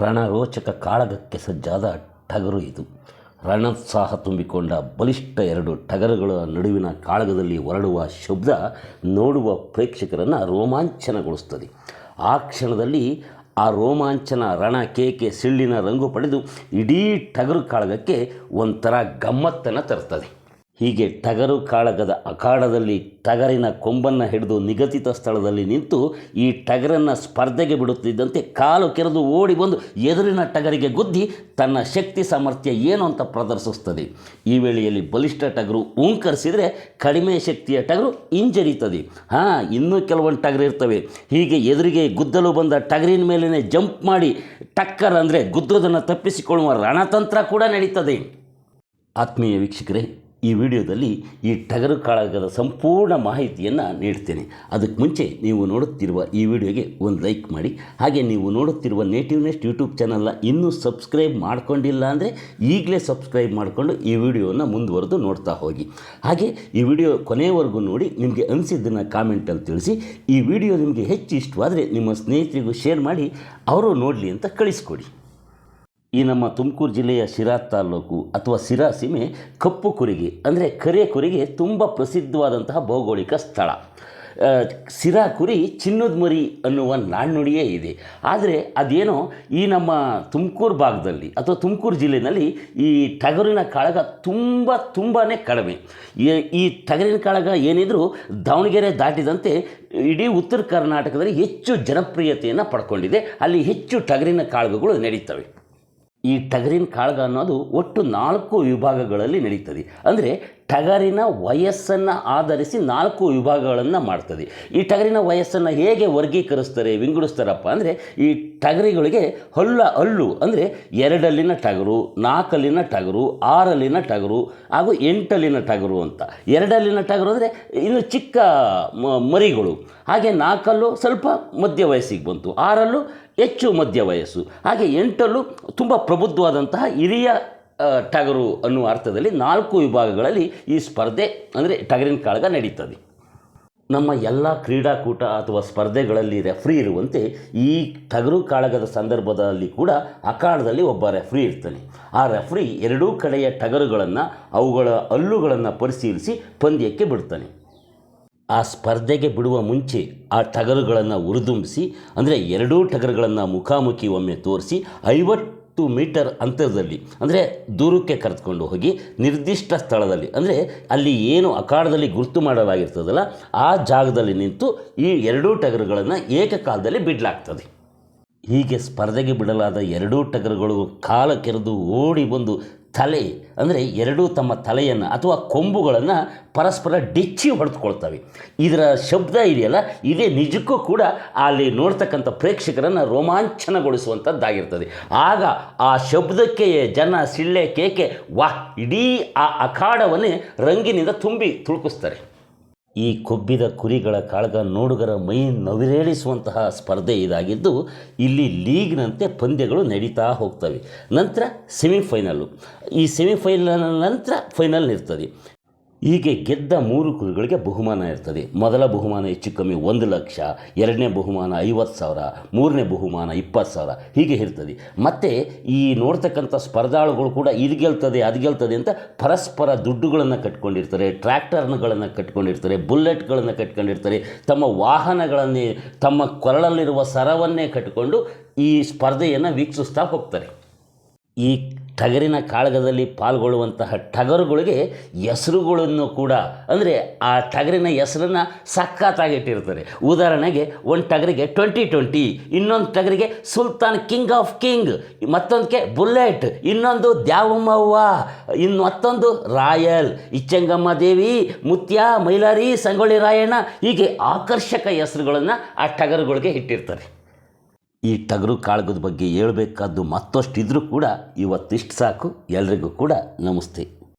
ರಣರೋಚಕ ಕಾಳಗಕ್ಕೆ ಸಜ್ಜಾದ ಟಗರು ಇದು. ರಣೋತ್ಸಾಹ ತುಂಬಿಕೊಂಡ ಬಲಿಷ್ಠ ಎರಡು ಟಗರುಗಳ ನಡುವಿನ ಕಾಳಗದಲ್ಲಿ ಹೊರಡುವ ಶಬ್ದ ನೋಡುವ ಪ್ರೇಕ್ಷಕರನ್ನು ರೋಮಾಂಚನಗೊಳಿಸ್ತದೆ. ಆ ಕ್ಷಣದಲ್ಲಿ ಆ ರೋಮಾಂಚನ ರಣ ಕೇಕೆ ಸಿಳ್ಳಿನ ರಂಗು ಪಡೆದು ಇಡೀ ಟಗರು ಕಾಳಗಕ್ಕೆ ಒಂಥರ ಗಮ್ಮತ್ತನ್ನು ತರ್ತದೆ. ಹೀಗೆ ಟಗರು ಕಾಳಗದ ಅಖಾಡದಲ್ಲಿ ಟಗರಿನ ಕೊಂಬನ್ನು ಹಿಡಿದು ನಿಗದಿತ ಸ್ಥಳದಲ್ಲಿ ನಿಂತು ಈ ಟಗರನ್ನು ಸ್ಪರ್ಧೆಗೆ ಬಿಡುತ್ತಿದ್ದಂತೆ ಕಾಲು ಕೆರೆದು ಓಡಿ ಬಂದು ಎದುರಿನ ಟಗರಿಗೆ ಗುದ್ದಿ ತನ್ನ ಶಕ್ತಿ ಸಾಮರ್ಥ್ಯ ಏನು ಅಂತ ಪ್ರದರ್ಶಿಸ್ತದೆ ಈ ವೇಳೆಯಲ್ಲಿ ಬಲಿಷ್ಠ ಟಗರು ಓಂಕರಿಸಿದರೆ ಕಡಿಮೆ ಶಕ್ತಿಯ ಟಗರು ಹಿಂಜರಿತದೆ ಹಾಂ, ಇನ್ನೂ ಕೆಲವೊಂದು ಟಗರು ಇರ್ತವೆ. ಹೀಗೆ ಎದುರಿಗೆ ಗುದ್ದಲು ಬಂದ ಟಗರಿನ ಮೇಲೇ ಜಂಪ್ ಮಾಡಿ ಟಕ್ಕರ್ ಅಂದರೆ ಗುದ್ದೋದನ್ನು ತಪ್ಪಿಸಿಕೊಳ್ಳುವ ರಣತಂತ್ರ ಕೂಡ ನಡೀತದೆ. ಆತ್ಮೀಯ ವೀಕ್ಷಕರೇ ಈ ವಿಡಿಯೋದಲ್ಲಿ ಈ ಟಗರು ಕಾಳಗದ ಸಂಪೂರ್ಣ ಮಾಹಿತಿಯನ್ನು ನೀಡ್ತೇನೆ. ಅದಕ್ಕೆ ಮುಂಚೆ ನೀವು ನೋಡುತ್ತಿರುವ ಈ ವಿಡಿಯೋಗೆ ಒಂದು ಲೈಕ್ ಮಾಡಿ. ಹಾಗೆ ನೀವು ನೋಡುತ್ತಿರುವ ನೇಟಿವ್ ನೆಸ್ಟ್ ಯೂಟ್ಯೂಬ್ ಚಾನಲ್ನ ಇನ್ನೂ ಸಬ್ಸ್ಕ್ರೈಬ್ ಮಾಡ್ಕೊಂಡಿಲ್ಲ ಅಂದರೆ ಈಗಲೇ ಸಬ್ಸ್ಕ್ರೈಬ್ ಮಾಡಿಕೊಂಡು ಈ ವಿಡಿಯೋನ ಮುಂದುವರೆದು ನೋಡ್ತಾ ಹೋಗಿ. ಹಾಗೆ ಈ ವಿಡಿಯೋ ಕೊನೆಯವರೆಗೂ ನೋಡಿ, ನಿಮಗೆ ಅನಿಸಿದ್ದನ್ನು ಕಾಮೆಂಟಲ್ಲಿ ತಿಳಿಸಿ. ಈ ವಿಡಿಯೋ ನಿಮಗೆ ಹೆಚ್ಚು ಇಷ್ಟವಾದರೆ ನಿಮ್ಮ ಸ್ನೇಹಿತರಿಗೂ ಶೇರ್ ಮಾಡಿ, ಅವರು ನೋಡಲಿ ಅಂತ ಕಳಿಸ್ಕೊಡಿ. ಈ ನಮ್ಮ ತುಮಕೂರು ಜಿಲ್ಲೆಯ ಶಿರಾ ತಾಲ್ಲೂಕು ಅಥವಾ ಸಿರಾ ಸೀಮೆ ಕಪ್ಪು ಕುರಿಗೆ, ಅಂದರೆ ಕರೆ ಕುರಿಗೆ ತುಂಬ ಪ್ರಸಿದ್ಧವಾದಂತಹ ಭೌಗೋಳಿಕ ಸ್ಥಳ. ಶಿರಾ ಕುರಿ ಚಿನ್ನದ ಮರಿ ಅನ್ನುವ ನಾಣ್ಣುಡಿಯೇ ಇದೆ. ಆದರೆ ಅದೇನೋ ಈ ನಮ್ಮ ತುಮಕೂರು ಭಾಗದಲ್ಲಿ ಅಥವಾ ತುಮಕೂರು ಜಿಲ್ಲೆಯಲ್ಲಿ ಈ ಟಗರಿನ ಕಾಳಗ ತುಂಬ ತುಂಬಾ ಕಡಿಮೆ. ಈ ಟಗರಿನ ಕಾಳಗ ಏನಿದ್ರೂ ದಾವಣಗೆರೆ ದಾಟಿದಂತೆ ಇಡೀ ಉತ್ತರ ಕರ್ನಾಟಕದಲ್ಲಿ ಹೆಚ್ಚು ಜನಪ್ರಿಯತೆಯನ್ನು ಪಡ್ಕೊಂಡಿದೆ. ಅಲ್ಲಿ ಹೆಚ್ಚು ಟಗರಿನ ಕಾಳಗಗಳು ನಡೀತವೆ. ಈ ಟಗರಿನ ಕಾಳಗ ಅನ್ನೋದು ಒಟ್ಟು ನಾಲ್ಕು ವಿಭಾಗಗಳಲ್ಲಿ ನಡೀತದೆ. ಅಂದರೆ ಟಗರಿನ ವಯಸ್ಸನ್ನು ಆಧರಿಸಿ ನಾಲ್ಕು ವಿಭಾಗಗಳನ್ನು ಮಾಡ್ತದೆ. ಈ ಟಗರಿನ ವಯಸ್ಸನ್ನು ಹೇಗೆ ವರ್ಗೀಕರಿಸ್ತಾರೆ, ವಿಂಗಡಿಸ್ತಾರಪ್ಪ ಅಂದರೆ ಈ ಟಗರಿಗಳಿಗೆ ಹೊಲ್ಲ ಹಲ್ಲು ಅಂದರೆ ಎರಡಲ್ಲಿನ ಟಗರು, ನಾಲ್ಕಲ್ಲಿನ ಟಗರು, ಆರಲ್ಲಿನ ಟಗರು ಹಾಗೂ ಎಂಟಲ್ಲಿನ ಟಗರು ಅಂತ. ಎರಡಲ್ಲಿನ ಟಗರು ಅಂದರೆ ಇನ್ನು ಚಿಕ್ಕ ಮರಿಗಳು. ಹಾಗೆ ನಾಲ್ಕಲ್ಲೂ ಸ್ವಲ್ಪ ಮಧ್ಯ ವಯಸ್ಸಿಗೆ ಬಂತು. ಆರಲ್ಲೂ ಹೆಚ್ಚು ಮಧ್ಯ ವಯಸ್ಸು. ಹಾಗೆ ಎಂಟರಲ್ಲೂ ತುಂಬ ಪ್ರಬುದ್ಧವಾದಂತಹ ಹಿರಿಯ ಟಗರು ಅನ್ನುವ ಅರ್ಥದಲ್ಲಿ ನಾಲ್ಕು ವಿಭಾಗಗಳಲ್ಲಿ ಈ ಸ್ಪರ್ಧೆ ಅಂದರೆ ಟಗರಿನ ಕಾಳಗ ನಡೀತದೆ. ನಮ್ಮ ಎಲ್ಲ ಕ್ರೀಡಾಕೂಟ ಅಥವಾ ಸ್ಪರ್ಧೆಗಳಲ್ಲಿ ರೆಫ್ರಿ ಇರುವಂತೆ ಈ ಟಗರು ಕಾಳಗದ ಸಂದರ್ಭದಲ್ಲಿ ಕೂಡ ಅಖಾಡದಲ್ಲಿ ಒಬ್ಬ ರೆಫ್ರಿ ಇರ್ತಾನೆ. ಆ ರೆಫ್ರಿ ಎರಡೂ ಕಡೆಯ ಟಗರುಗಳನ್ನು ಅವುಗಳ ಹಲ್ಲುಗಳನ್ನು ಪರಿಶೀಲಿಸಿ ಪಂದ್ಯಕ್ಕೆ ಬಿಡ್ತಾನೆ. ಆ ಸ್ಪರ್ಧೆಗೆ ಬಿಡುವ ಮುಂಚೆ ಆ ಟಗರುಗಳನ್ನು ಉರಿದುಂಬಿಸಿ, ಅಂದರೆ ಎರಡೂ ಟಗರುಗಳನ್ನು ಮುಖಾಮುಖಿ ಒಮ್ಮೆ ತೋರಿಸಿ ಐವತ್ತು ಮೀಟರ್ ಅಂತರದಲ್ಲಿ, ಅಂದರೆ ದೂರಕ್ಕೆ ಕರೆದುಕೊಂಡು ಹೋಗಿ ನಿರ್ದಿಷ್ಟ ಸ್ಥಳದಲ್ಲಿ, ಅಂದರೆ ಅಲ್ಲಿ ಏನು ಅಖಾಡದಲ್ಲಿ ಗುರುತು ಮಾಡಲಾಗಿರ್ತದಲ್ಲ, ಆ ಜಾಗದಲ್ಲಿ ನಿಂತು ಈ ಎರಡೂ ಟಗರುಗಳನ್ನು ಏಕಕಾಲದಲ್ಲಿ ಬಿಡಲಾಗ್ತದೆ. ಹೀಗೆ ಸ್ಪರ್ಧೆಗೆ ಬಿಡಲಾದ ಎರಡೂ ಟಗರುಗಳು ಕಾಲ ಕೆರೆದು ಓಡಿ ಬಂದು ತಲೆ ಅಂದರೆ ಎರಡೂ ತಮ್ಮ ತಲೆಯನ್ನು ಅಥವಾ ಕೊಂಬುಗಳನ್ನು ಪರಸ್ಪರ ಡಿಚ್ಚಿ ಹೊಡೆದುಕೊಳ್ತವೆ. ಇದರ ಶಬ್ದ ಇದೆಯಲ್ಲ, ಇದೇ ನಿಜಕ್ಕೂ ಕೂಡ ಅಲ್ಲಿ ನೋಡ್ತಕ್ಕಂಥ ಪ್ರೇಕ್ಷಕರನ್ನು ರೋಮಾಂಚನಗೊಳಿಸುವಂಥದ್ದಾಗಿರ್ತದೆ. ಆಗ ಆ ಶಬ್ದಕ್ಕೆ ಜನ ಸಿಳ್ಳೆ ಕೇಕೆ, ವಾಹ್, ಇಡೀ ಆ ಅಖಾಡವನ್ನೇ ರಂಗಿನಿಂದ ತುಂಬಿ ತುಳುಕಿಸ್ತಾರೆ. ಈ ಕೊಬ್ಬಿದ ಕುರಿಗಳ ಕಾಳಗ ನೋಡುಗರ ಮೈ ನವಿರೇಳಿಸುವಂತಹ ಸ್ಪರ್ಧೆ ಇದಾಗಿದ್ದು, ಇಲ್ಲಿ ಲೀಗ್ನಂತೆ ಪಂದ್ಯಗಳು ನಡೀತಾ ಹೋಗ್ತವೆ. ನಂತರ ಸೆಮಿಫೈನಲ್ಲು. ಈ ಸೆಮಿಫೈನಲ್ ನಂತರ ಫೈನಲ್ ಇರ್ತದೆ. ಹೀಗೆ ಗೆದ್ದ ಮೂರು ಕುರಿಗಳಿಗೆ ಬಹುಮಾನ ಇರ್ತದೆ. ಮೊದಲ ಬಹುಮಾನ ಹೆಚ್ಚು ಕಮ್ಮಿ ಒಂದು ಲಕ್ಷ, ಎರಡನೇ ಬಹುಮಾನ ಐವತ್ತು ಸಾವಿರ, ಮೂರನೇ ಬಹುಮಾನ ಇಪ್ಪತ್ತು ಸಾವಿರ, ಹೀಗೆ ಇರ್ತದೆ. ಮತ್ತು ಈ ನೋಡ್ತಕ್ಕಂಥ ಸ್ಪರ್ಧಾಳುಗಳು ಕೂಡ ಇದು ಗೆಲ್ತದೆ, ಅದು ಗೆಲ್ತದೆ ಅಂತ ಪರಸ್ಪರ ದುಡ್ಡುಗಳನ್ನು ಕಟ್ಕೊಂಡಿರ್ತಾರೆ ಟ್ರ್ಯಾಕ್ಟರ್ಗಳನ್ನು ಕಟ್ಕೊಂಡಿರ್ತಾರೆ, ಬುಲೆಟ್ಗಳನ್ನು ಕಟ್ಕೊಂಡಿರ್ತಾರೆ, ತಮ್ಮ ವಾಹನಗಳನ್ನೇ, ತಮ್ಮ ಕೊರಳಲ್ಲಿರುವ ಸರವನ್ನೇ ಕಟ್ಕೊಂಡು ಈ ಸ್ಪರ್ಧೆಯನ್ನು ವೀಕ್ಷಿಸ್ತಾ ಹೋಗ್ತಾರೆ. ಈ ಟಗರಿನ ಕಾಳಗದಲ್ಲಿ ಪಾಲ್ಗೊಳ್ಳುವಂತಹ ಟಗರುಗಳಿಗೆ ಹೆಸರುಗಳನ್ನು ಕೂಡ, ಅಂದರೆ ಆ ಟಗರಿನ ಹೆಸರನ್ನು ಸಖತ್ತಾಗಿಟ್ಟಿರ್ತಾರೆ. ಉದಾಹರಣೆಗೆ, ಒಂದು ಟಗರಿಗೆ ಟ್ವೆಂಟಿ ಟ್ವೆಂಟಿ ಇನ್ನೊಂದು ಟಗರಿಗೆ ಸುಲ್ತಾನ್ ಕಿಂಗ್ ಆಫ್ ಕಿಂಗ್ ಮತ್ತೊಂದಕ್ಕೆ ಬುಲೆಟ್, ಇನ್ನೊಂದು ದ್ಯಾವಮ್ಮವ್ವ ಇನ್ನು ಮತ್ತೊಂದು ರಾಯಲ್, ಇಚ್ಚಂಗಮ್ಮ ದೇವಿ, ಮುತ್ಯ, ಮೈಲಾರಿ, ಸಂಗೊಳ್ಳಿ ರಾಯಣ್ಣ, ಹೀಗೆ ಆಕರ್ಷಕ ಹೆಸರುಗಳನ್ನು ಆ ಟಗರುಗಳಿಗೆ ಇಟ್ಟಿರ್ತಾರೆ. ಈ ಟಗರು ಕಾಳಗದ ಬಗ್ಗೆ ಹೇಳ್ಬೇಕಾದ್ದು ಮತ್ತಷ್ಟಿದ್ರೂ ಕೂಡ ಇವತ್ತಿಷ್ಟು ಸಾಕು. ಎಲ್ರಿಗೂ ಕೂಡ ನಮಸ್ತೆ.